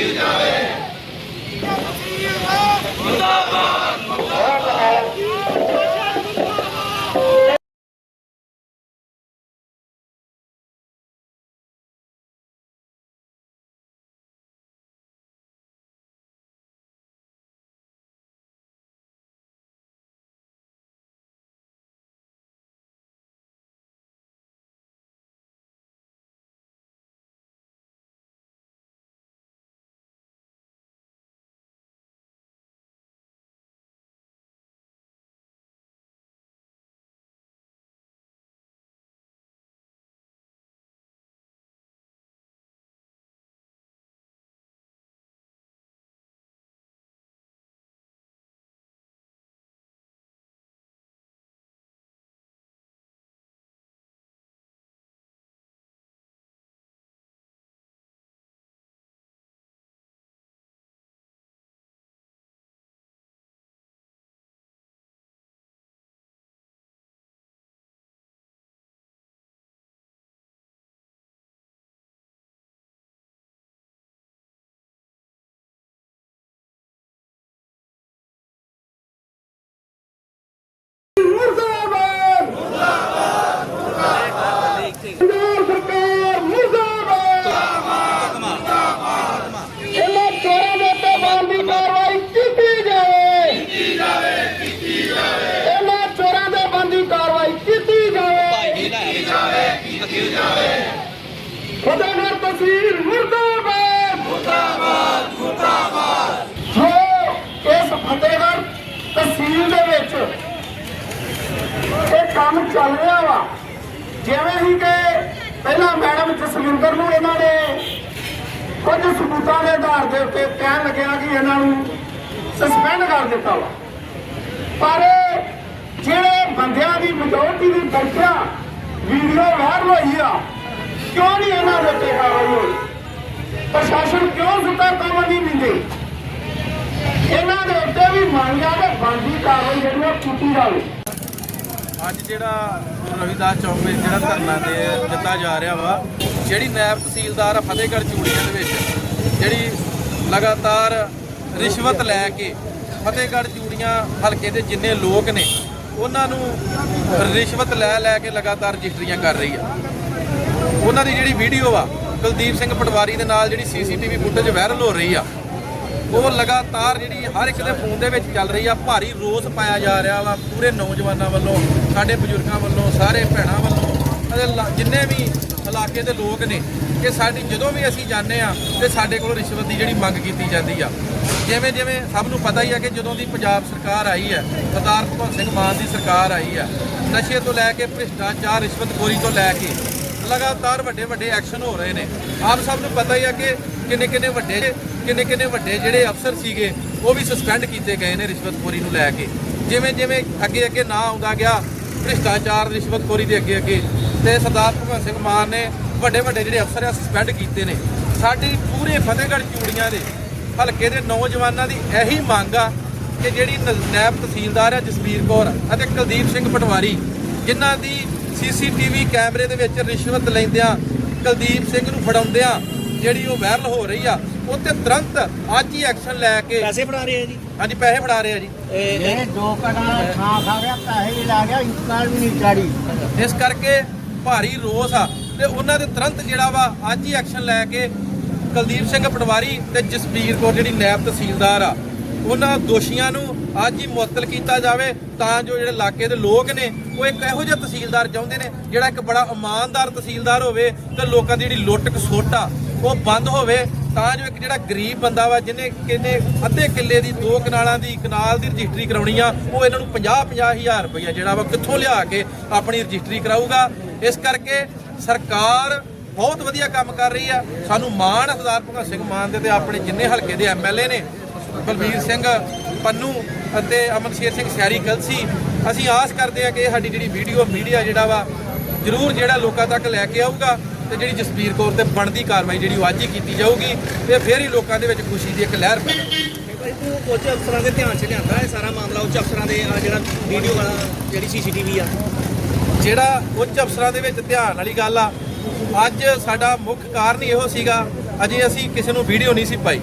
You know. Madam ਨੂੰ ਇਹਨਾਂ ਨੇ ਕੁਝ ਸਬੂਤਾਂ ਦੇ ਆਧਾਰ ਦੇ ਉੱਤੇ ਕਹਿਣ ਲੱਗਿਆ ਕਿ ਇਹਨਾਂ ਨੂੰ ਸਸਪੈਂਡ ਕਰ ਦਿੱਤਾ ਵਾ। ਪਰ ਜਿਹੜੇ ਬੰਦਿਆਂ ਦੀ ਮੈਜੋਰਟੀ ਦੀ ਸੰਖਿਆ ਵੀਡੀਓ ਵਾਇਰਲ ਹੋਈ ਆ, ਕਿਉਂ ਨਹੀਂ ਇਹਨਾਂ ਦੇ ਉੱਤੇ ਕਾਰਵਾਈ ਹੋਈ? ਪ੍ਰਸ਼ਾਸਨ ਕਿਉਂ ਸੁੱਤਾ ਕੰਮ ਨਹੀਂ ਦਿੰਦੇ? ਇਹਨਾਂ ਦੇ ਉੱਤੇ ਵੀ ਮੰਗ ਆ ਕਿ ਕਾਰਵਾਈ ਜਿਹੜੀ ਉਹ ਕੀਤੀ ਜਾਵੇ। ਅੱਜ ਜਿਹੜਾ ਰਵਿਦਾਸ ਚੌਕ ਵਿੱਚ ਜਿਹੜਾ ਧਰਨਾ ਦੇ ਦਿੱਤਾ ਜਾ ਰਿਹਾ ਵਾ ਜਿਹੜੀ ਨਾਇਬ ਤਹਿਸੀਲਦਾਰ ਆ ਫਤਿਹਗੜ੍ਹ ਚੂੜੀਆਂ ਦੇ ਵਿੱਚ ਜਿਹੜੀ ਲਗਾਤਾਰ ਰਿਸ਼ਵਤ ਲੈ ਕੇ ਫਤਿਹਗੜ੍ਹ ਚੂੜੀਆਂ ਹਲਕੇ ਦੇ ਜਿੰਨੇ ਲੋਕ ਨੇ, ਉਹਨਾਂ ਨੂੰ ਰਿਸ਼ਵਤ ਲੈ ਲੈ ਕੇ ਲਗਾਤਾਰ ਰਜਿਸਟਰੀਆਂ ਕਰ ਰਹੀ ਆ। ਉਹਨਾਂ ਦੀ ਜਿਹੜੀ ਵੀਡੀਓ ਆ, ਕੁਲਦੀਪ ਸਿੰਘ ਪਟਵਾਰੀ ਦੇ ਨਾਲ ਜਿਹੜੀ ਸੀਸੀਟੀਵੀ ਫੁਟੇਜ ਵਾਇਰਲ ਹੋ ਰਹੀ ਆ, ਉਹ ਲਗਾਤਾਰ ਜਿਹੜੀ ਹਰ ਇੱਕ ਦੇ ਫੋਨ ਦੇ ਵਿੱਚ ਚੱਲ ਰਹੀ ਆ। ਭਾਰੀ ਰੋਸ ਪਾਇਆ ਜਾ ਰਿਹਾ ਵਾ, ਪੂਰੇ ਨੌਜਵਾਨਾਂ ਵੱਲੋਂ, ਸਾਡੇ ਬਜ਼ੁਰਗਾਂ ਵੱਲੋਂ, ਸਾਰੇ ਭੈਣਾਂ ਵੱਲੋਂ। ਅਤੇ ਜਿੰਨੇ ਵੀ ਇਲਾਕੇ ਦੇ ਲੋਕ ਨੇ, ਕਿ ਸਾਡੀ ਜਦੋਂ ਵੀ ਅਸੀਂ ਜਾਂਦੇ ਆ ਤੇ ਸਾਡੇ ਕੋਲ ਰਿਸ਼ਵਤ ਦੀ ਜਿਹੜੀ ਮੰਗ ਕੀਤੀ ਜਾਂਦੀ ਆ। ਜਿਵੇਂ ਜਿਵੇਂ ਸਭ ਨੂੰ ਪਤਾ ਹੀ ਆ ਕਿ ਜਦੋਂ ਦੀ ਪੰਜਾਬ ਸਰਕਾਰ ਆਈ ਹੈ, ਸਰਦਾਰ ਭਗਵੰਤ ਸਿੰਘ ਮਾਨ ਦੀ ਸਰਕਾਰ ਆਈ ਹੈ, ਨਸ਼ੇ ਤੋਂ ਲੈ ਕੇ ਭ੍ਰਿਸ਼ਟਾਚਾਰ ਰਿਸ਼ਵਤਖੋਰੀ ਤੋਂ ਲੈ ਕੇ ਲਗਾਤਾਰ ਵੱਡੇ ਵੱਡੇ ਐਕਸ਼ਨ ਹੋ ਰਹੇ ਨੇ। ਆਪ ਸਭ ਨੂੰ ਪਤਾ ਹੀ ਆ ਕਿ ਕਿੰਨੇ ਕਿੰਨੇ ਵੱਡੇ ਕਿੰਨੇ ਕਿੰਨੇ ਵੱਡੇ ਜਿਹੜੇ ਅਫਸਰ ਸੀਗੇ, ਉਹ ਵੀ ਸਸਪੈਂਡ ਕੀਤੇ ਗਏ ਨੇ ਰਿਸ਼ਵਤਖੋਰੀ ਨੂੰ ਲੈ ਕੇ। ਜਿਵੇਂ ਜਿਵੇਂ ਅੱਗੇ ਅੱਗੇ ਨਾ ਆਉਂਦਾ ਗਿਆ ਭ੍ਰਿਸ਼ਟਾਚਾਰ ਰਿਸ਼ਵਤਖੋਰੀ ਦੇ ਅੱਗੇ ਅੱਗੇ ਤੇ ਸਰਦਾਰ ਭਗਵੰਤ ਸਿੰਘ ਮਾਨ ਨੇ ਵੱਡੇ ਵੱਡੇ ਜਿਹੜੇ ਅਫਸਰ ਆ ਸਸਪੈਂਡ ਕੀਤੇ ਨੇ। ਸਾਡੀ ਪੂਰੇ ਫਤਿਹਗੜ੍ਹ ਚੂੜੀਆਂ ਦੇ ਹਲਕੇ ਦੇ ਨੌਜਵਾਨਾਂ ਦੀ ਇਹੀ ਮੰਗ ਆ ਕਿ ਜਿਹੜੀ ਨ- ਨਾਇਬ ਤਹਿਸੀਲਦਾਰ ਆ ਜਸਵੀਰ ਕੌਰ ਅਤੇ ਕੁਲਦੀਪ ਸਿੰਘ ਪਟਵਾਰੀ, ਜਿਨ੍ਹਾਂ ਦੀ ਸੀਸੀਟੀਵੀ ਕੈਮਰੇ ਦੇ ਵਿੱਚ ਰਿਸ਼ਵਤ ਲੈਂਦਿਆਂ ਕੁਲਦੀਪ ਸਿੰਘ ਨੂੰ ਫੜਾਉਂਦਿਆਂ ਜਿਹੜੀ ਉਹ ਵਾਇਰਲ ਹੋ ਰਹੀ ਆ ਉੱਤੇ ਤੁਰੰਤ ਅੱਜ ਹੀ ਐਕਸ਼ਨ ਲੈ ਕੇ ਪੈਸੇ ਫੜਾ ਰਹੇ ਆ ਜੀ। ਹਾਂਜੀ ਪੈਸੇ ਫੜਾ ਰਹੇ ਆ ਜੀ। ਇਹ ਇਹ ਦੋ ਕਣਾ ਥਾਂ ਖਾ ਗਿਆ ਪੈਸੇ ਵੀ ਲਾ ਗਿਆ ਇੰਤਕਾਲ ਵੀ ਨਹੀਂ ਚਾੜੀ ਇਸ ਕਰਕੇ ਭਾਰੀ ਰੋਸ ਆ। ਤੇ ਉਹਨਾਂ ਦੇ ਤੁਰੰਤ ਜਿਹੜਾ ਵਾ ਅੱਜ ਹੀ ਐਕਸ਼ਨ ਲੈ ਕੇ ਕੁਲਦੀਪ ਸਿੰਘ ਪਟਵਾਰੀ ਤੇ ਜਸਵੀਰ ਕੌਰ ਜਿਹੜੀ ਨਾਇਬ ਤਹਿਸੀਲਦਾਰ ਆ ਉਹਨਾਂ ਦੋਸ਼ੀਆਂ ਨੂੰ ਅੱਜ ਹੀ ਮੁਅੱਤਲ ਕੀਤਾ ਜਾਵੇ ਤਾਂ ਜੋ ਜਿਹੜੇ ਇਲਾਕੇ ਦੇ ਲੋਕ ਨੇ ਉਹ ਇੱਕ ਇਹੋ ਜਿਹਾ ਤਹਿਸੀਲਦਾਰ ਚਾਹੁੰਦੇ ਨੇ ਜਿਹੜਾ ਇੱਕ ਬੜਾ ਇਮਾਨਦਾਰ ਤਹਿਸੀਲਦਾਰ ਹੋਵੇ ਤੇ ਲੋਕਾਂ ਦੀ ਜਿਹੜੀ ਲੁੱਟ ਖਸੁੱਟ ਆ ਉਹ ਬੰਦ ਹੋਵੇ। ਤਾਂ ਜੋ ਇੱਕ ਜਿਹੜਾ ਗਰੀਬ ਬੰਦਾ ਵਾ, ਜਿਹਨੇ ਕਿੰਨੇ ਅੱਧੇ ਕਿੱਲੇ ਦੀ, ਦੋ ਕਨਾਲਾਂ ਦੀ ਕਨਾਲ ਦੀ ਰਜਿਸਟਰੀ ਕਰਾਉਣੀ ਆ, ਉਹ ਇਹਨਾਂ ਨੂੰ 50 50 ਹਜ਼ਾਰ ਰੁਪਇਆ ਜਿਹੜਾ ਵਾ ਕਿੱਥੋਂ ਲਿਆ ਕੇ ਆਪਣੀ ਰਜਿਸਟਰੀ ਕਰਾਊਗਾ। ਇਸ ਕਰਕੇ ਸਰਕਾਰ ਬਹੁਤ ਵਧੀਆ ਕੰਮ ਕਰ ਰਹੀ ਆ। ਸਾਨੂੰ ਮਾਣ ਸਰਦਾਰ ਭਗਤ ਸਿੰਘ ਮਾਨ ਦੇ ਤੇ ਆਪਣੇ ਜਿੰਨੇ ਹਲਕੇ ਦੇ ਐਮਐਲਏ ਨੇ, ਬਲਬੀਰ ਸਿੰਘ, ਪੰਨੂ ਅਤੇ ਅਮਨਸ਼ੇਰ ਸਿੰਘ ਸਹਿਰੀ ਕਲਸੀ, ਅਸੀਂ ਆਸ ਕਰਦੇ ਆ ਕਿ ਸਾਡੀ ਜਿਹੜੀ ਵੀਡੀਓ ਮੀਡੀਆ ਜਿਹੜਾ ਵਾ, ਜ਼ਰੂਰ ਜਿਹੜਾ ਲੋਕਾਂ ਤੱਕ ਲੈ ਕੇ ਆਊਗਾ। ਤੇ ਜਿਹੜੀ ਜਸਬੀਰ ਕੌਰ ਤੇ ਬਣਦੀ ਕਾਰਵਾਈ ਜਿਹੜੀ ਉਹ ਅੱਜ ਹੀ ਕੀਤੀ ਜਾਊਗੀ ਤੇ ਫਿਰ ਹੀ ਲੋਕਾਂ ਦੇ ਵਿੱਚ ਖੁਸ਼ੀ ਦੀ ਇੱਕ ਲਹਿਰ ਪੈਣੀ ਇਹ ਉੱਚ ਅਫਸਰਾਂ ਦੇ ਧਿਆਨ 'ਚ ਲਿਆਂਦਾ ਇਹ ਸਾਰਾ ਮਾਮਲਾ ਉੱਚ ਅਫਸਰਾਂ ਦੇ ਜਿਹੜਾ ਵੀਡੀਓ ਵਾਲਾ ਜਿਹੜੀ ਸੀਸੀਟੀਵੀ ਆ? ਜਿਹੜਾ ਉੱਚ ਅਫਸਰਾਂ ਦੇ ਵਿੱਚ ਧਿਆਨ ਵਾਲੀ ਗੱਲ ਆ ਅੱਜ ਸਾਡਾ ਮੁੱਖ ਕਾਰਨ ਇਹੋ ਸੀਗਾ ਅਜੇ ਅਸੀਂ ਕਿਸੇ ਨੂੰ ਵੀਡੀਓ ਨਹੀਂ ਸੀ ਪਾਈ।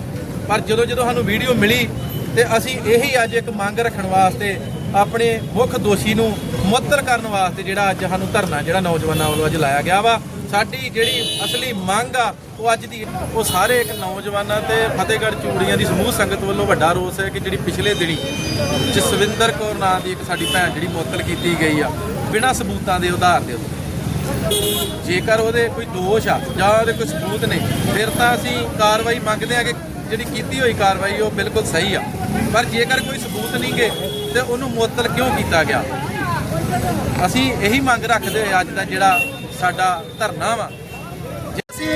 ਪਰ ਜਦੋਂ ਜਦੋਂ ਸਾਨੂੰ ਵੀਡੀਓ ਮਿਲੀ ਤੇ ਅਸੀਂ ਇਹੀ ਅੱਜ ਇੱਕ ਮੰਗ ਰੱਖਣ ਵਾਸਤੇ ਆਪਣੇ ਮੁੱਖ ਦੋਸ਼ੀ ਨੂੰ ਮੁਅੱਤਲ ਕਰਨ ਵਾਸਤੇ ਜਿਹੜਾ ਅੱਜ ਸਾਨੂੰ ਧਰਨਾ ਜਿਹੜਾ ਨੌਜਵਾਨਾਂ ਵੱਲੋਂ ਅੱਜ ਲਾਇਆ ਗਿਆ ਵਾ ਸਾਡੀ ਜਿਹੜੀ ਅਸਲੀ ਮੰਗ ਆ, ਉਹ ਅੱਜ ਦੀ ਉਹ ਸਾਰੇ ਇੱਕ ਨੌਜਵਾਨਾਂ ਤੇ ਫਤਿਹਗੜ੍ਹ ਚੂੜੀਆਂ ਦੀ ਸਮੂਹ ਸੰਗਤ ਵੱਲੋਂ ਵੱਡਾ ਰੋਸ ਹੈ ਕਿ ਜਿਹੜੀ ਪਿਛਲੇ ਦਿਨੀ ਜਸਵਿੰਦਰ ਕੌਰ ਨਾਂ ਦੀ ਇੱਕ ਸਾਡੀ ਭੈਣ ਜਿਹੜੀ ਮੁਅੱਤਲ ਕੀਤੀ ਗਈ ਆ, ਬਿਨਾਂ ਸਬੂਤਾਂ ਦੇ ਆਧਾਰ ਦੇ ਉੱਤੇ। ਜੇਕਰ ਉਹਦੇ ਕੋਈ ਦੋਸ਼ ਆ ਜਾਂ ਉਹਦੇ ਕੋਈ ਸਬੂਤ ਨੇ, ਫਿਰ ਤਾਂ ਅਸੀਂ ਕਾਰਵਾਈ ਮੰਗਦੇ ਆ ਕਿ ਜਿਹੜੀ ਕੀਤੀ ਹੋਈ ਕਾਰਵਾਈ ਉਹ ਬਿਲਕੁਲ ਸਹੀ ਆ। ਪਰ ਜੇਕਰ ਕੋਈ ਸਬੂਤ ਨਹੀਂ ਗਏ ਤੇ ਉਹਨੂੰ ਮੁਅੱਤਲ ਕਿਉਂ ਕੀਤਾ ਗਿਆ? ਅਸੀਂ ਇਹੀ ਮੰਗ ਰੱਖਦੇ ਹੋਏ ਅੱਜ ਦਾ ਜਿਹੜਾ ਸਾਡਾ ਧਰਨਾ ਵਾ। ਅਸੀਂ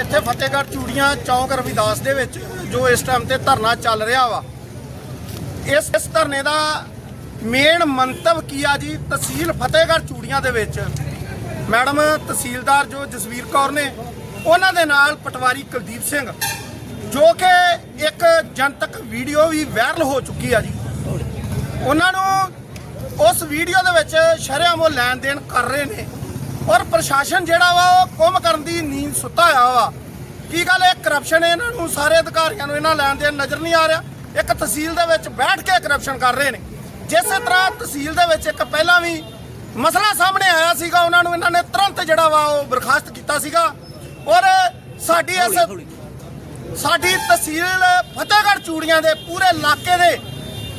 ਇੱਥੇ ਫਤਿਹਗੜ੍ਹ ਚੂੜੀਆਂ ਚੌਂਕ ਰਵਿਦਾਸ ਦੇ ਵਿੱਚ ਜੋ ਇਸ ਟਾਈਮ ਤੇ ਧਰਨਾ ਚੱਲ ਰਿਹਾ ਵਾ। ਇਸ ਇਸ ਧਰਨੇ ਦਾ ਮੇਨ ਮੰਤਵ ਕੀ ਆ ਜੀ? ਤਹਿਸੀਲ ਫਤਿਹਗੜ੍ਹ ਚੂੜੀਆਂ ਦੇ ਵਿੱਚ। ਮੈਡਮ, ਤਹਿਸੀਲਦਾਰ ਜੋ ਜਸਵੀਰ ਕੌਰ ਨੇ, ਉਹਨਾਂ ਦੇ ਨਾਲ ਪਟਵਾਰੀ ਕੁਲਦੀਪ ਸਿੰਘ, ਜੋ ਕਿ ਇੱਕ ਜਨਤਕ ਵੀਡੀਓ ਵੀ ਵਾਇਰਲ ਹੋ ਚੁੱਕੀ ਆ ਜੀ। ਉਹਨਾਂ ਨੂੰ ਉਸ ਵੀਡੀਓ ਦੇ ਵਿੱਚ ਸ਼ਰੇਆਮ ਲੈਣ ਦੇਣ ਕਰ ਰਹੇ ਨੇ। ਔਰ ਪ੍ਰਸ਼ਾਸਨ ਜਿਹੜਾ ਵਾ ਉਹ ਕੁੰਮ ਕਰਨ ਦੀ ਨੀਂਦ ਸੁੱਤਾ ਹੋਇਆ ਵਾ। ਕੀ ਗੱਲ ਇਹ ਕਰਪਸ਼ਨ ਇਹਨਾਂ ਨੂੰ ਸਾਰੇ ਅਧਿਕਾਰੀਆਂ ਨੂੰ ਇਹਨਾਂ ਲੈਣ ਦੇਣ ਨਜ਼ਰ ਨਹੀਂ ਆ ਰਿਹਾ? ਇੱਕ ਤਹਿਸੀਲ ਦੇ ਵਿੱਚ ਬੈਠ ਕੇ ਕਰਪਸ਼ਨ ਕਰ ਰਹੇ ਨੇ। ਜਿਸੇ ਤਰ੍ਹਾਂ ਤਹਿਸੀਲ ਦੇ ਵਿੱਚ ਇੱਕ ਪਹਿਲਾਂ ਵੀ ਮਸਲਾ ਸਾਹਮਣੇ ਆਇਆ ਸੀਗਾ ਉਹਨਾਂ ਨੂੰ ਇਹਨਾਂ ਨੇ ਤੁਰੰਤ ਜਿਹੜਾ ਵਾ ਉਹ ਬਰਖਾਸਤ ਕੀਤਾ ਸੀਗਾ। ਔਰ ਸਾਡੀ ਇਸ ਸਾਡੀ ਤਹਿਸੀਲ ਫਤਿਹਗੜ੍ਹ ਚੂੜੀਆਂ ਦੇ ਪੂਰੇ ਇਲਾਕੇ ਦੇ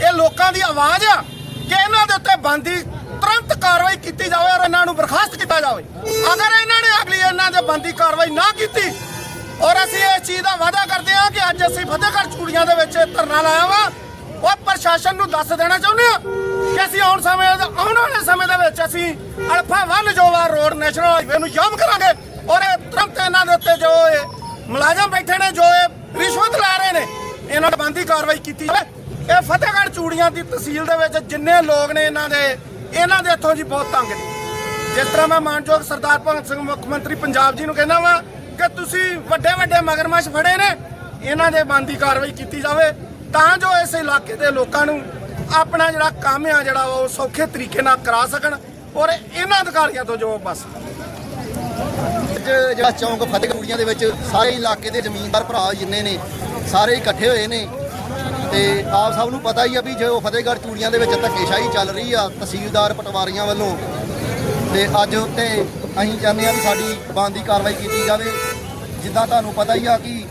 ਇਹ ਲੋਕਾਂ ਦੀ ਆਵਾਜ਼ ਆ ਕਿ ਇਹਨਾਂ ਦੇ ਉੱਤੇ ਬੰਦੀ ਤੁਰੰਤ ਕਾਰਵਾਈ ਕੀਤੀ ਜਾਵੇ ਔਰ ਇਹਨਾਂ ਨੂੰ ਬਰਖਾਸਤ ਕੀਤਾ ਜਾਵੇ। ਅਗਰ ਇਹਨਾਂ ਨੇ ਅਗਲੀ ਇਹਨਾਂ ਦੇ ਬੰਦੀ ਕਾਰਵਾਈ ਨਾ ਕੀਤੀ ਔਰ ਅਸੀਂ ਇਸ ਚੀਜ਼ ਦਾ ਵਾਅਦਾ ਕਰਦੇ ਹਾਂ ਕਿ ਅੱਜ ਅਸੀਂ ਫਤਿਹਗੜ੍ਹ ਚੂੜੀਆਂ ਦੇ ਵਿੱਚ ਧਰਨਾ ਲਾਇਆ ਵਾ, ਉਹ ਪ੍ਰਸ਼ਾਸਨ ਨੂੰ ਦੱਸ ਦੇਣਾ ਚਾਹੁੰਦੇ ਹਾਂ ਕਿ ਅਸੀਂ ਆਉਣ ਸਮੇਂ ਆਉਣ ਵਾਲੇ ਸਮੇਂ ਦੇ ਵਿੱਚ ਅਸੀਂ ਅਲਫਾ ਵਨ ਜੋ ਰੋਡ ਨੈਸ਼ਨਲ ਹਾਈਵੇ ਨੂੰ ਜਾਮ ਕਰਾਂਗੇ ਔਰ ਇਹ ਤੁਰੰਤ ਇਹਨਾਂ ਦੇ ਉੱਤੇ ਜੋ ਇਹ ਮੁਲਾਜ਼ਮ ਬੈਠੇ ਨੇ, ਜੋ ਇਹ ਰਿਸ਼ਵਤ ਲੈ ਰਹੇ ਨੇ, ਇਹਨਾਂ ਤੇ ਬੰਦੀ ਕਾਰਵਾਈ ਕੀਤੀ ਜਾਵੇ। ਇਹ ਫਤਿਹਗੜ੍ਹ ਚੂੜੀਆਂ ਦੀ ਤਹਿਸੀਲ ਦੇ ਵਿੱਚ ਜਿੰਨੇ ਲੋਕ ਨੇ ਇਹਨਾਂ ਦੇ ਇਹਨਾਂ ਦੇ ਇੱਥੋਂ ਜੀ ਬਹੁਤ ਤੰਗ ਨੇ। ਜਿਸ ਤਰ੍ਹਾਂ ਮੈਂ ਮਾਨਯੋਗ ਸਰਦਾਰ ਭਗਤ ਸਿੰਘ, ਮੁੱਖ ਮੰਤਰੀ ਪੰਜਾਬ ਜੀ ਨੂੰ ਕਹਿੰਦਾ ਵਾਂ ਕਿ ਤੁਸੀਂ ਵੱਡੇ ਵੱਡੇ ਮਗਰਮੱਛ ਫੜੇ ਨੇ, ਇਹਨਾਂ ਦੇ ਬੰਦੀ ਕਾਰਵਾਈ ਕੀਤੀ ਜਾਵੇ, ਤਾਂ ਜੋ ਇਸ ਇਲਾਕੇ ਦੇ ਲੋਕਾਂ ਨੂੰ ਆਪਣਾ ਜਿਹੜਾ ਕੰਮ ਆ, ਜਿਹੜਾ ਉਹ ਸੌਖੇ ਤਰੀਕੇ ਨਾਲ ਕਰਾ ਸਕਣ ਔਰ ਇਹਨਾਂ ਅਧਿਕਾਰੀਆਂ ਤੋਂ ਜੋ ਬਸ। ਅੱਜ ਜਿਹੜਾ ਚੌਂਕ ਫਤਿਹਗੜ੍ਹੀਆਂ ਦੇ ਵਿੱਚ ਸਾਰੇ ਇਲਾਕੇ ਦੇ ਜ਼ਮੀਨਦਾਰ ਭਰਾ ਜਿੰਨੇ ਨੇ, ਸਾਰੇ ਇਕੱਠੇ ਹੋਏ ਨੇ ਤੇ ਆਪ ਸਭ ਨੂੰ ਪਤਾ ਹੀ ਆ ਵੀ ਜੋ ਫਤਿਹਗੜ੍ਹ ਚੂੜੀਆਂ ਦੇ ਵਿੱਚ ਧੱਕੇਸ਼ਾਹੀ ਚੱਲ ਰਹੀ ਆ ਤਹਿਸੀਲਦਾਰ ਪਟਵਾਰੀਆਂ ਵੱਲੋਂ, ਤੇ ਅੱਜ ਉੱਤੇ ਅਸੀਂ ਚਾਹੁੰਦੇ ਆ ਵੀ ਸਾਡੀ ਬਣਦੀ ਕਾਰਵਾਈ ਕੀਤੀ ਜਾਵੇ। ਜਿੱਦਾਂ ਤੁਹਾਨੂੰ ਪਤਾ ਹੀ ਆ ਕਿ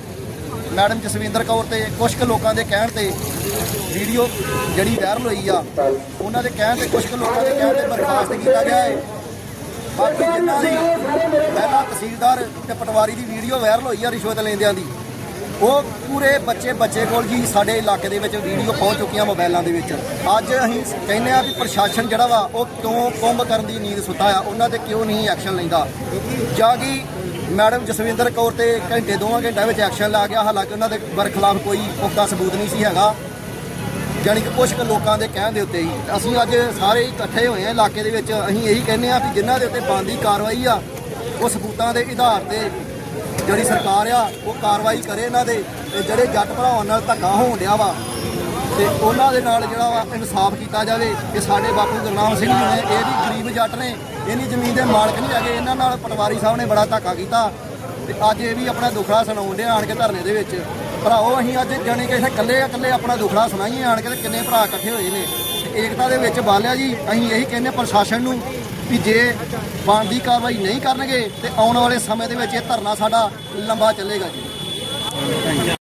ਮੈਡਮ ਜਸਵਿੰਦਰ ਕੌਰ ਤੇ ਕੁਝ ਕੁ ਲੋਕਾਂ ਦੇ ਕਹਿਣ ਤੇ ਵੀਡੀਓ ਜਿਹੜੀ ਵਾਇਰਲ ਹੋਈ ਆ, ਉਹਨਾਂ ਦੇ ਕਹਿਣ ਤੇ ਕੁਝ ਕੁ ਲੋਕਾਂ ਦੇ ਕਹਿਣ ਤੇ ਬਰਖਾਸਤ ਕੀਤਾ ਗਿਆ ਹੈ। ਬਾਕੀ ਜਿਨ੍ਹਾਂ ਦੀ ਪਹਿਲਾਂ ਤਹਿਸੀਲਦਾਰ ਤੇ ਪਟਵਾਰੀ ਦੀ ਵੀਡੀਓ ਵਾਇਰਲ ਹੋਈ ਆ ਰਿਸ਼ਵਤ ਲੈਂਦਿਆਂ ਦੀ ਉਹ ਪੂਰੇ ਬੱਚੇ ਬੱਚੇ ਕੋਲ ਜੀ ਸਾਡੇ ਇਲਾਕੇ ਦੇ ਵਿੱਚ ਵੀਡੀਓ ਪਹੁੰਚ ਚੁੱਕੀਆਂ ਮੋਬਾਈਲਾਂ ਦੇ ਵਿੱਚ। ਅੱਜ ਅਸੀਂ ਕਹਿੰਦੇ ਆ ਵੀ ਪ੍ਰਸ਼ਾਸਨ ਜਿਹੜਾ ਵਾ, ਉਹ ਕਿਉਂ ਕੁੰਭ ਕਰਨ ਦੀ ਨੀਂਦ ਸੁੱਤਾ ਆ? ਉਹਨਾਂ ਤੇ ਕਿਉਂ ਨਹੀਂ ਐਕਸ਼ਨ ਲੈਂਦਾ? ਜਾਂ ਕਿ ਮੈਡਮ ਜਸਵਿੰਦਰ ਕੌਰ ਤੇ ਘੰਟੇ, ਦੋਵਾਂ ਘੰਟਿਆਂ ਵਿੱਚ ਐਕਸ਼ਨ ਲਾ ਗਿਆ। ਹਾਲਾਂਕਿ ਉਹਨਾਂ ਦੇ ਬਰਖਲਾਫ ਕੋਈ ਪੁਖਤਾ ਸਬੂਤ ਨਹੀਂ ਸੀ ਹੈਗਾ। ਜਾਣੀ ਕਿ ਕੁਝ ਕੁ ਲੋਕਾਂ ਦੇ ਕਹਿਣ ਦੇ ਉੱਤੇ ਹੀ। ਅਸੀਂ ਅੱਜ ਸਾਰੇ ਇਕੱਠੇ ਹੋਏ ਆ ਇਲਾਕੇ ਦੇ ਵਿੱਚ। ਅਸੀਂ ਇਹੀ ਕਹਿੰਦੇ ਆ ਕਿ ਜਿਨ੍ਹਾਂ ਦੇ ਉੱਤੇ ਬੰਦੀ ਕਾਰਵਾਈ ਆ, ਉਹ ਸਬੂਤਾਂ ਦੇ ਆਧਾਰ ਤੇ ਜਿਹੜੀ ਸਰਕਾਰ ਆ, ਉਹ ਕਾਰਵਾਈ ਕਰੇ ਇਹਨਾਂ ਦੇ ਤੇ ਜਿਹੜੇ ਜੱਟ ਭਰਾਵਾਂ ਨਾਲ ਧੱਕਾ ਹੋਣ ਡਿਆ ਵਾ, ਤੇ ਉਹਨਾਂ ਦੇ ਨਾਲ ਜਿਹੜਾ ਵਾ ਇਨਸਾਫ ਕੀਤਾ ਜਾਵੇ ਕਿ ਸਾਡੇ ਬਾਪੂ ਗੁਰਨਾਮ ਸਿੰਘ ਜੀ ਨੇ, ਇਹ ਵੀ ਗਰੀਬ ਜੱਟ ਨੇ ਇੰਨੀ ਜ਼ਮੀਨ ਦੇ ਮਾਲਕ ਨਹੀਂ ਹੈਗੇ, ਇਹਨਾਂ ਨਾਲ ਪਟਵਾਰੀ ਸਾਹਿਬ ਨੇ ਬੜਾ ਧੱਕਾ ਕੀਤਾ, ਤੇ ਅੱਜ ਇਹ ਵੀ ਆਪਣਾ ਦੁਖੜਾ ਸੁਣਾਉਂਦੇ ਆਣ ਕੇ ਧਰਨੇ ਦੇ ਵਿੱਚ। ਭਰਾਓ ਅਸੀਂ ਅੱਜ ਜਾਣੀ ਕਿ ਇੱਥੇ ਇਕੱਲੇ ਇਕੱਲੇ ਆਪਣਾ ਦੁਖੜਾ ਸੁਣਾਈਏ ਆਣ ਕੇ ਤੇ ਕਿੰਨੇ ਭਰਾ ਇਕੱਠੇ ਹੋਏ ਨੇ। ਤੇ ਏਕਤਾ ਦੇ ਵਿੱਚ ਬਾਲਿਆ ਜੀ, ਅਸੀਂ ਇਹੀ ਕਹਿੰਦੇ ਪ੍ਰਸ਼ਾਸਨ ਨੂੰ ਵੀ ਜੇ ਬਣਦੀ ਕਾਰਵਾਈ ਨਹੀਂ ਕਰਨਗੇ ਤੇ ਆਉਣ ਵਾਲੇ ਸਮੇਂ ਦੇ ਵਿੱਚ ਇਹ ਧਰਨਾ ਸਾਡਾ ਲੰਬਾ ਚੱਲੇਗਾ ਜੀ।